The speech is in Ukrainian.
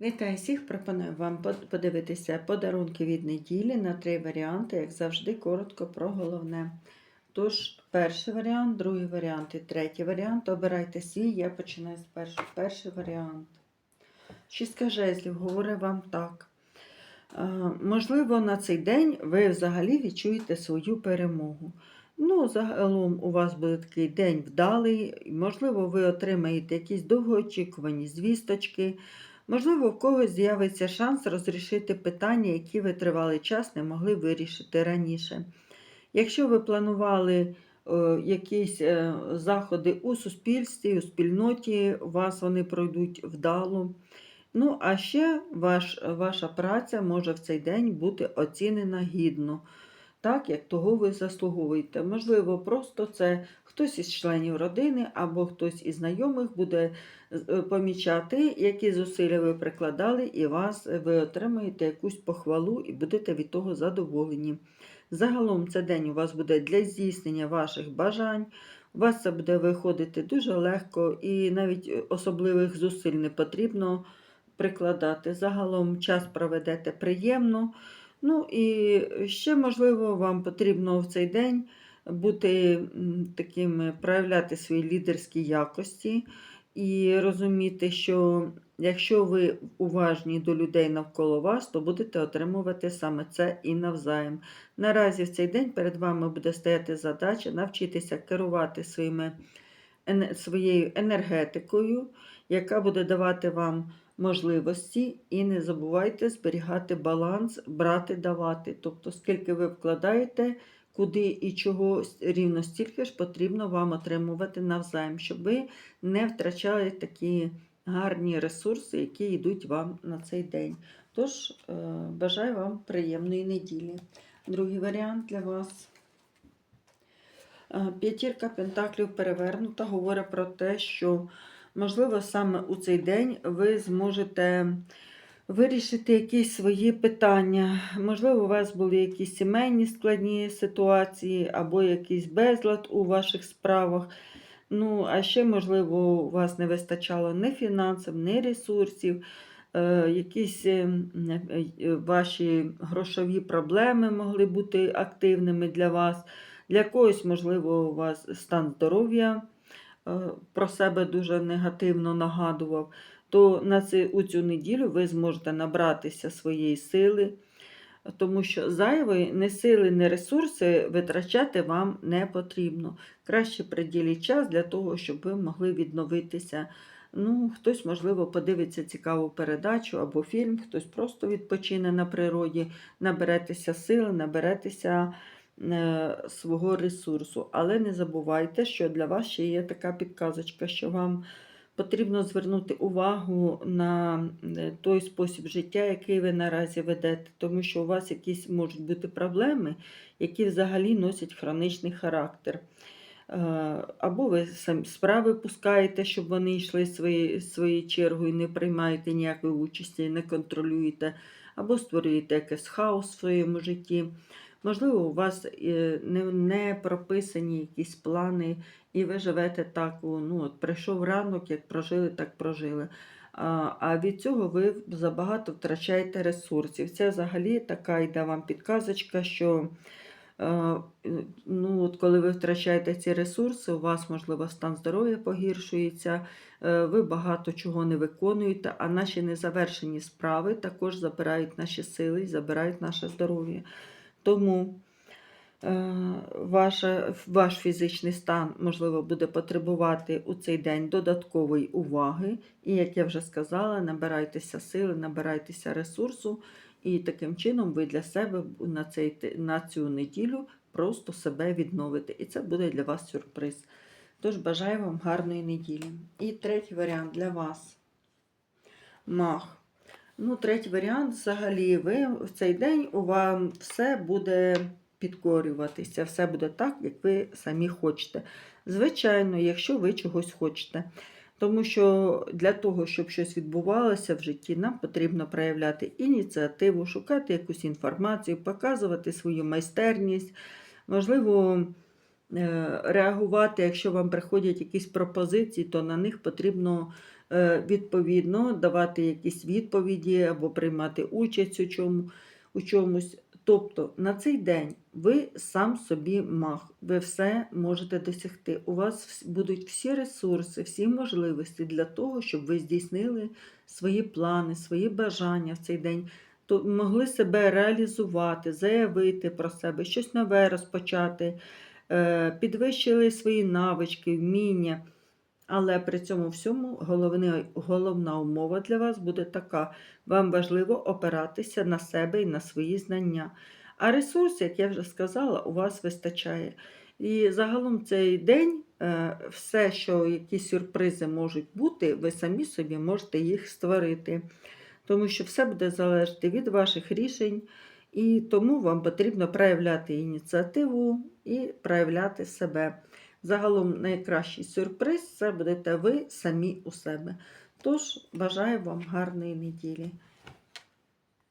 Вітаю всіх! Пропоную вам подивитися подарунки від неділі на три варіанти, як завжди, коротко про головне. Тож, перший варіант, другий варіант і третій варіант. Обирайте свій, я починаю з першого. Перший варіант. Шістка жезлів говорить вам так. Е, Можливо, на цей день ви взагалі відчуєте свою перемогу. Ну, загалом у вас буде такий день вдалий, можливо, ви отримаєте якісь довгоочікувані звісточки. Можливо, в когось з'явиться шанс розрішити питання, які ви тривалий час не могли вирішити раніше. Якщо ви планували е, якісь е, заходи у суспільстві, у спільноті, у вас вони пройдуть вдало. Ну, а ще ваш, ваша праця може в цей день бути оцінена гідно, так як того ви заслуговуєте. Можливо, просто це хтось із членів родини або хтось із знайомих буде е, помічати, які зусилля ви прикладали, і вас е, ви отримаєте якусь похвалу і будете від того задоволені. Загалом цей день у вас буде для здійснення ваших бажань. У вас це буде виходити дуже легко і навіть е, особливих зусиль не потрібно прикладати. Загалом час проведете приємно. Ну і ще, можливо, вам потрібно в цей день бути м, таким, проявляти свої лідерські якості і розуміти, що якщо ви уважні до людей навколо вас, то будете отримувати саме це і навзаєм. Наразі в цей день перед вами буде стояти задача навчитися керувати своїми, своєю енергетикою, яка буде давати вам можливості, і не забувайте зберігати баланс, брати, давати. Тобто, скільки ви вкладаєте, куди і чого, рівно стільки ж потрібно вам отримувати навзаєм, щоб ви не втрачали такі гарні ресурси, які йдуть вам на цей день. Тож, е, бажаю вам приємної неділі. Другий варіант для вас. Е, П'ятірка пентаклів перевернута говорить про те, що, можливо, саме у цей день ви зможете вирішити якісь свої питання. Можливо, у вас були якісь сімейні складні ситуації або якийсь безлад у ваших справах. Ну, а ще, можливо, у вас не вистачало ні фінансів, ні ресурсів, е, якісь е, е, ваші грошові проблеми могли бути активними для вас. Для когось, можливо, у вас стан здоров'я про себе дуже негативно нагадував, то на це, у цю неділю ви зможете набратися своєї сили, тому що зайвої не сили, не ресурси витрачати вам не потрібно. Краще приділіть час для того, щоб ви могли відновитися. Ну, Хтось, можливо, подивиться цікаву передачу або фільм, хтось просто відпочине на природі, наберетеся сили, наберетеся е, свого ресурсу. Але не забувайте, що для вас ще є така підказочка, що вам потрібно звернути увагу на е, той спосіб життя, який ви наразі ведете, тому що у вас якісь можуть бути проблеми, які взагалі носять хронічний характер. Е, Або ви самі справи пускаєте, щоб вони йшли свої, своєю чергою, не приймаєте ніякої участі, не контролюєте, або створюєте якийсь хаос в своєму житті. Можливо, у вас е, не, прописані якісь плани, і ви живете так, ну, от прийшов ранок, як прожили, так прожили. А, а від цього ви забагато втрачаєте ресурсів. Це взагалі така йде вам підказочка, що е, ну, от коли ви втрачаєте ці ресурси, у вас, можливо, стан здоров'я погіршується, е, ви багато чого не виконуєте, а наші незавершені справи також забирають наші сили і забирають наше здоров'я. Тому е, ваша, ваш фізичний стан, можливо, буде потребувати у цей день додаткової уваги. І, як я вже сказала, набирайтеся сили, набирайтеся ресурсу, і таким чином ви для себе на, цей, на цю неділю просто себе відновите. І це буде для вас сюрприз. Тож бажаю вам гарної неділі. І третій варіант для вас. Мах. Ну, третій варіант, взагалі, ви в цей день у вам все буде підкорюватися, все буде так, як ви самі хочете. Звичайно, якщо ви чогось хочете. Тому що для того, щоб щось відбувалося в житті, нам потрібно проявляти ініціативу, шукати якусь інформацію, показувати свою майстерність, можливо, е, реагувати, якщо вам приходять якісь пропозиції, то на них потрібно відповідно давати якісь відповіді або приймати участь у, чому, у чомусь. Тобто на цей день ви сам собі маг, ви все можете досягти. У вас будуть всі ресурси, всі можливості для того, щоб ви здійснили свої плани, свої бажання в цей день, то могли себе реалізувати, заявити про себе, щось нове розпочати, е, підвищили свої навички, вміння. Але при цьому всьому головна умова для вас буде така: вам важливо опиратися на себе і на свої знання. А ресурс, як я вже сказала, у вас вистачає. І загалом цей день, е, все, що якісь сюрпризи можуть бути, ви самі собі можете їх створити. Тому що все буде залежати від ваших рішень, і тому вам потрібно проявляти ініціативу і проявляти себе. Загалом найкращий сюрприз це будете ви самі у себе. Тож бажаю вам гарної неділі.